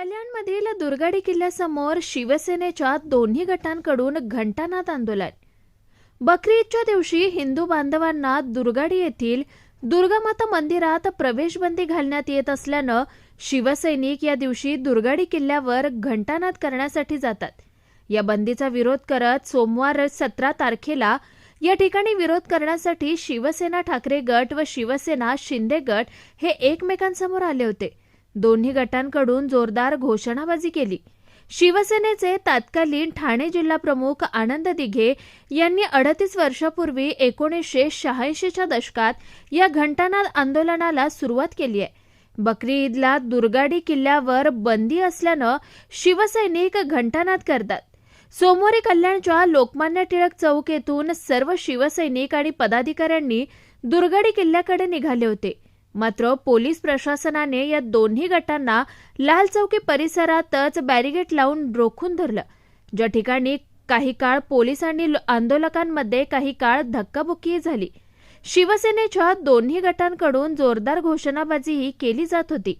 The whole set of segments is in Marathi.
कल्याणमधील दुर्गाडी किल्ल्यासमोर शिवसेनेच्या दोन्ही गटांकडून घंटानाद आंदोलन. बकरी ईदच्या दिवशी हिंदू बांधवांना दुर्गाडी येथील दुर्गामाता मंदिरात प्रवेशबंदी घालण्यात येत असल्यानं शिवसैनिक या दिवशी दुर्गाडी किल्ल्यावर घंटानाद करण्यासाठी जातात. या बंदीचा विरोध करत सोमवार सतरा तारखेला या ठिकाणी विरोध करण्यासाठी शिवसेना ठाकरे गट व शिवसेना शिंदे गट हे एकमेकांसमोर आले होते. दोन्ही गटांकडून जोरदार घोषणाबाजी केली. शिवसेनेचे तत्कालीन ठाणे जिल्हा प्रमुख आनंद दिघे यांनी अडतीस वर्षापूर्वी एकोणीसशे शहाऐंशीच्या दशकात या घंटानाद आंदोलनाला सुरुवात केली आहे. बकरी ईदला दुर्गाडी किल्ल्यावर बंदी असल्यानं शिवसैनिक घंटानाद करतात. सोमवारी कल्याणच्या लोकमान्य टिळक चौक येथून सर्व शिवसैनिक आणि पदाधिकाऱ्यांनी दुर्गाडी किल्ल्याकडे निघाले होते. मात्र पोलीस प्रशासनाने या दोन्ही गटांना लाल चौकी परिसरातच बॅरिगेट लावून रोखून धरलं. ज्या ठिकाणी काही काळ पोलिसांनी आंदोलकांमध्ये काही काळ धक्काबुक्की झाली. शिवसेनेच्या दोन्ही गटांकडून जोरदार घोषणाबाजीही केली जात होती.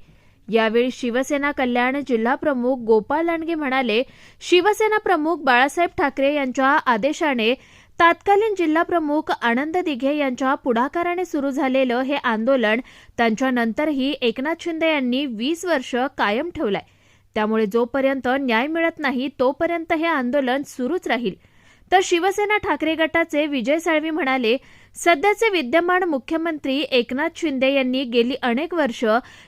यावेळी शिवसेना कल्याण जिल्हा प्रमुख गोपाल लांडगे म्हणाले शिवसेना प्रमुख बाळासाहेब ठाकरे यांच्या आदेशाने तत्कालीन जिल्हा प्रमुख आनंद दिघे यांच्या पुढाकाराने सुरू झालेलं हे आंदोलन त्यांच्यानंतरही एकनाथ शिंदे यांनी वीस वर्ष कायम ठेवलंय. त्यामुळे जोपर्यंत न्याय मिळत नाही तोपर्यंत हे आंदोलन सुरूच राहील. तर शिवसेना ठाकरे गटाचे विजय साळवी म्हणाले सध्याचे विद्यमान मुख्यमंत्री एकनाथ शिंदे यांनी गेली अनेक वर्ष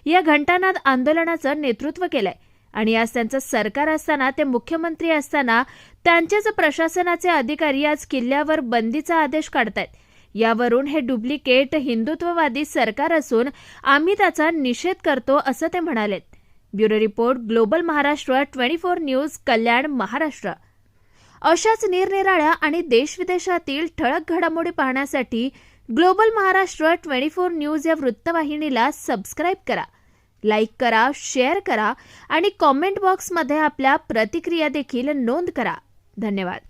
या घंटानाद आंदोलनाचं नेतृत्व केलंय. आणि आज त्यांचं सरकार असताना ते मुख्यमंत्री असताना त्यांचेच प्रशासनाचे अधिकारी आज किल्ल्यावर बंदीचा आदेश काढतायत. यावरून हे डुप्लिकेट हिंदुत्ववादी सरकार असून आम्ही त्याचा निषेध करतो असं ते म्हणालेत. Bureau report global Maharashtra twenty four news Kalyan Maharashtra. अशाच निरनिराळ्या आणि देशविदेशातील ठळक घडामोडी पाहण्यासाठी global Maharashtra twenty four news या वृत्तवाहिनीला सबस्क्राईब करा. लाईक करा शेअर करा आणि कॉमेंट बॉक्समध्ये आपल्या प्रतिक्रिया देखील नोंद करा. धन्यवाद.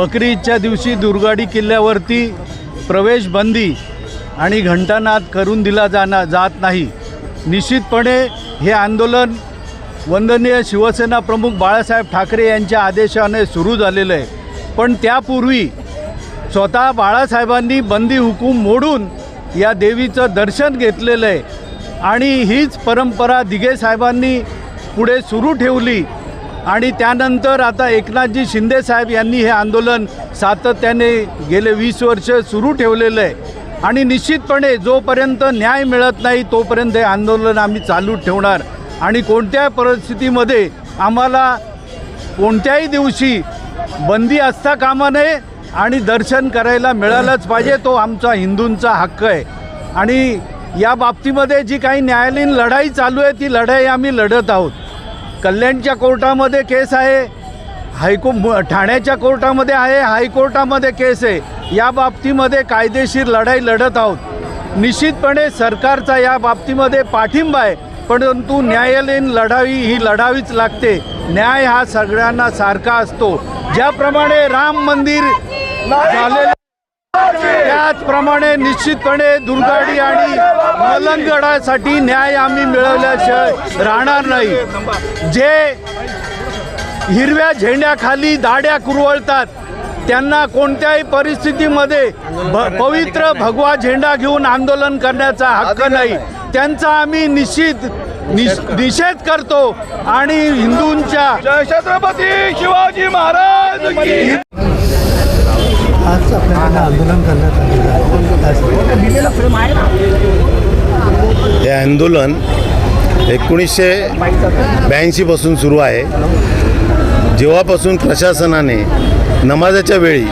बकरी ईदच्या दिवशी दुर्गाडी किल्ल्यावरती प्रवेश बंदी आणि घंटानाद करून दिला जाणार जात नाही. निश्चितपणे हे आंदोलन वंदनीय शिवसेना प्रमुख बाळासाहेब ठाकरे यांच्या आदेशाने सुरू झालेलं आहे. पण त्यापूर्वी स्वतः बाळासाहेबांनी बंदी हुकूम मोडून या देवीचं दर्शन घेतलेलं आहे. आणि हीच परंपरा दिघे साहेबांनी पुढे सुरू ठेवली. आणि त्यानंतर आता एकनाथजी शिंदे साहेब यांनी हे आंदोलन सातत्याने गेले वीस वर्ष सुरू ठेवलेलं आहे. आणि निश्चितपणे जोपर्यंत न्याय मिळत नाही तोपर्यंत हे आंदोलन आम्ही चालू ठेवणार. आणि कोणत्या परिस्थितीमध्ये आम्हाला कोणत्याही दिवशी बंदी असता कामा नये आणि दर्शन करायला मिळालंच पाहिजे तो आमचा हिंदूंचा हक्क आहे. आणि या बाबतीमध्ये जी काही न्यायालयीन लढाई चालू आहे ती लढाई आम्ही लढत आहोत. कल्याणच्या कोर्टामध्ये केस आहे. हायको ठाण्याच्या कोर्टामध्ये आहे हायकोर्टामध्ये केस आहे. या बाबतीमध्ये कायदेशीर लढाई लढत आहोत. निश्चितपणे सरकारचा या बाबतीमध्ये पाठिंबा आहे परंतु न्यायालयीन लढाई ही लढावीच लागते. न्याय हा सगळ्यांना सारखा असतो. ज्याप्रमाणे राम मंदिर झालेलं त्याचप्रमाणे निश्चितपणे दुर्गाडी आणि मलंगडासाठी न्याय आम्ही मिळवल्याशिवाय राहणार नाही. जे हिरव्या झेंड्याखाली दाड्या कुरवळतात त्यांना कोणत्याही परिस्थितीमध्ये पवित्र भगवा झेंडा घेऊन आंदोलन करण्याचा हक्क नाही. त्यांचा आम्ही निश्चित निष निषेध करतो. आणि हिंदूंच्या छत्रपती शिवाजी महाराज आज आपल्याला आंदोलन करण्यात आलेलं आहे. हे आंदोलन एकोणीसशे ब्याऐंशीपासून सुरू आहे. जेव्हापासून प्रशासनाने नमाजाच्या वेळी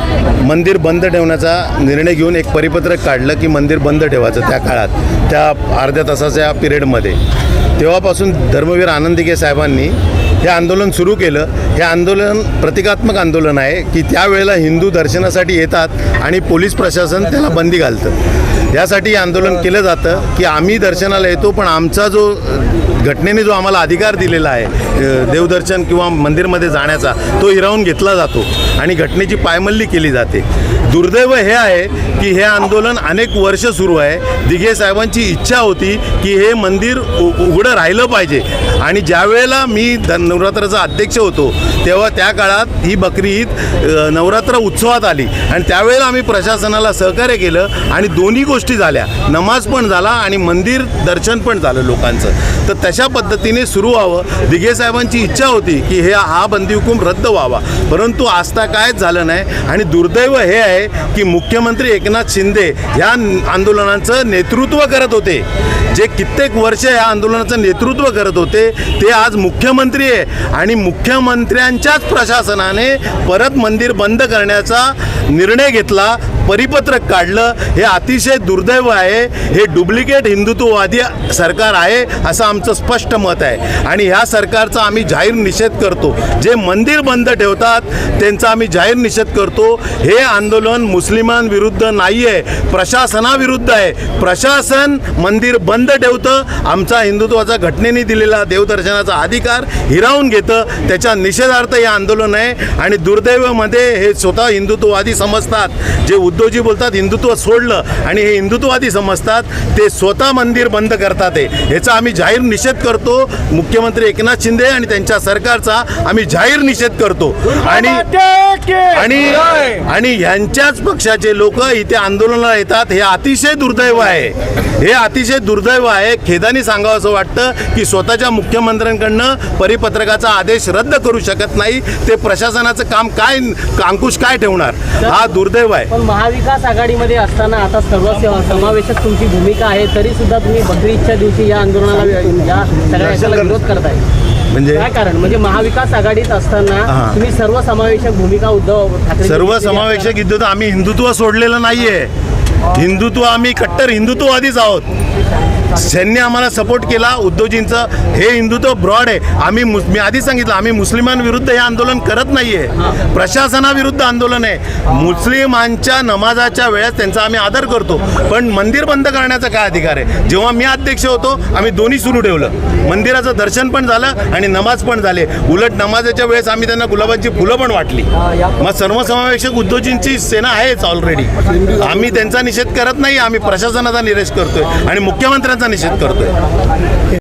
मंदिर बंद ठेवण्याचा निर्णय घेऊन एक परिपत्रक काढलं की मंदिर बंद ठेवायचं त्या काळात त्या अर्ध्या तासाच्या पिरियडमध्ये. तेव्हापासून धर्मवीर आनंदिके साहेबांनी हे आंदोलन सुरू केलं. हे आंदोलन प्रतिकात्मक आंदोलन आहे की त्यावेळेला हिंदू दर्शनासाठी येतात आणि पोलीस प्रशासन त्याला बंदी घालतं. यासाठी हे आंदोलन केलं जातं की आम्ही दर्शनाला येतो पण आमचा जो घटनेने जो आम्हाला अधिकार दिलेला आहे देवदर्शन किंवा मंदिरमध्ये जाण्याचा तो हिरावून घेतला जातो आणि घटनेची पायमल्ली केली जाते. दुर्दैव हे आहे की हे आंदोलन अनेक वर्ष सुरू आहे. दिघे साहेबांची इच्छा होती की हे मंदिर उ- उघडं राहिलं पाहिजे. आणि ज्यावेळेला मी नवरात्राचा अध्यक्ष होतो तेव्हा त्या काळात ही बकरी ईद नवरात्र उत्सवात आली. आणि त्यावेळेला आम्ही प्रशासनाला सहकार्य केलं आणि दोन्ही गोष्टी झाल्या. नमाज पण झाला आणि मंदिर दर्शन पण झालं लोकांचं. तर तशा पद्धतीने सुरू व्हावं. दिघे साहेबांची इच्छा होती की हे हा बंदी हुकूम रद्द व्हावा. परंतु आस्था कायच झालं नाही आणि दुर्दैव हे आहे की मुख्यमंत्री एकनाथ शिंदे ह्या आंदोलनाचं नेतृत्व करत होते. जे कित्येक वर्ष या आंदोलनाचं नेतृत्व करत होते ते आज मुख्यमंत्री आहे आणि मुख्यमंत्र्यांच्याच प्रशासनाने परत मंदिर बंद करण्याचा निर्णय घेतला. परिपत्रक काढलं हे अतिशय दुर्दैव आहे हे डुप्लिकेट हिंदुत्ववादी सरकार आहे असं आमचं स्पष्ट मत आहे. आणि ह्या सरकारचा आम्ही जाहीर निषेध करतो. जे मंदिर बंद ठेवतात त्यांचा आम्ही जाहीर निषेध करतो. हे आंदोलन मुस्लिमांविरुद्ध नाही आहे प्रशासनाविरुद्ध आहे. प्रशासन मंदिर बंद ठेवतं आमचा हिंदुत्वाचा घटनेने दिलेला देवदर्शनाचा अधिकार हिरावून घेतं. त्याच्या निषेधार्थ हे आंदोलन आहे. आणि दुर्दैवामध्ये हे स्वतः हिंदुत्ववादी समजतात. जे उद्धवजी बोलतात हिंदुत्व सोडलं आणि हे हिंदुत्ववादी समजतात ते स्वतः मंदिर बंद करतात हे. ह्याचा आम्ही जाहीर निषेध करतो. मुख्यमंत्री एकनाथ शिंदे आणि त्यांच्या सरकारचा आम्ही जाहीर निषेध करतो. आणि आणि आणि ह्यांच्याच पक्षाचे लोक इथे आंदोलनाला येतात हे अतिशय दुर्दैव आहे. हे अतिशय दुर्दैव आहे. खेदानी सांगावं असं वाटतं की स्वतःच्या मुख्यमंत्र्यांकडनं परिपत्रकाचा आदेश रद्द करू शकत नाही. ते प्रशासनाचं काम काय अंकुश काय ठेवणार? हा दुर्दैव आहे. पण महाविकास आघाडीमध्ये असताना आता सर्व सेवा- समावेशक तुमची भूमिका आहे तरी सुद्धा तुम्ही बकरी ईदच्या दिवशी या आंदोलनाला या सगळ्या याच्याला विरोध करताय. म्हणजे काय कारण? म्हणजे महाविकास आघाडीत असताना. तुम्ही सर्व समावेशक भूमिका उद्धव ठाकरे सर्व समावेशक युद्ध आम्ही हिंदुत्व सोडलेलं नाहीये. हिंदुत्व आम्ही कट्टर हिंदुत्ववादीच आहोत. त्यांनी आम्हाला सपोर्ट केला उद्धवजींचं. हे हिंदुत्व ब्रॉड आहे. आम्ही मी आधी सांगितलं आम्ही मुस्लिमांविरुद्ध हे आंदोलन करत नाहीये. प्रशासनाविरुद्ध आंदोलन आहे. मुस्लिमांच्या नमाजाच्या वेळेस त्यांचा आम्ही आदर करतो. पण मंदिर बंद करण्याचा काय अधिकार आहे? जेव्हा मी अध्यक्ष होतो आम्ही दोन्ही सुरू ठेवलं. मंदिराचं दर्शन पण झालं आणि नमाज पण झाले. उलट नमाजाच्या वेळेस आम्ही त्यांना गुलाबांची फुलं पण वाटली. मग सर्वसमावेशक उद्धवजींची सेना आहेच ऑलरेडी आम्ही त्यांचा निषेध करत नाही आम्ही प्रशासनाचा निषेध करतोय आणि मुख्यमंत्र्यांचा निषेध करतोय.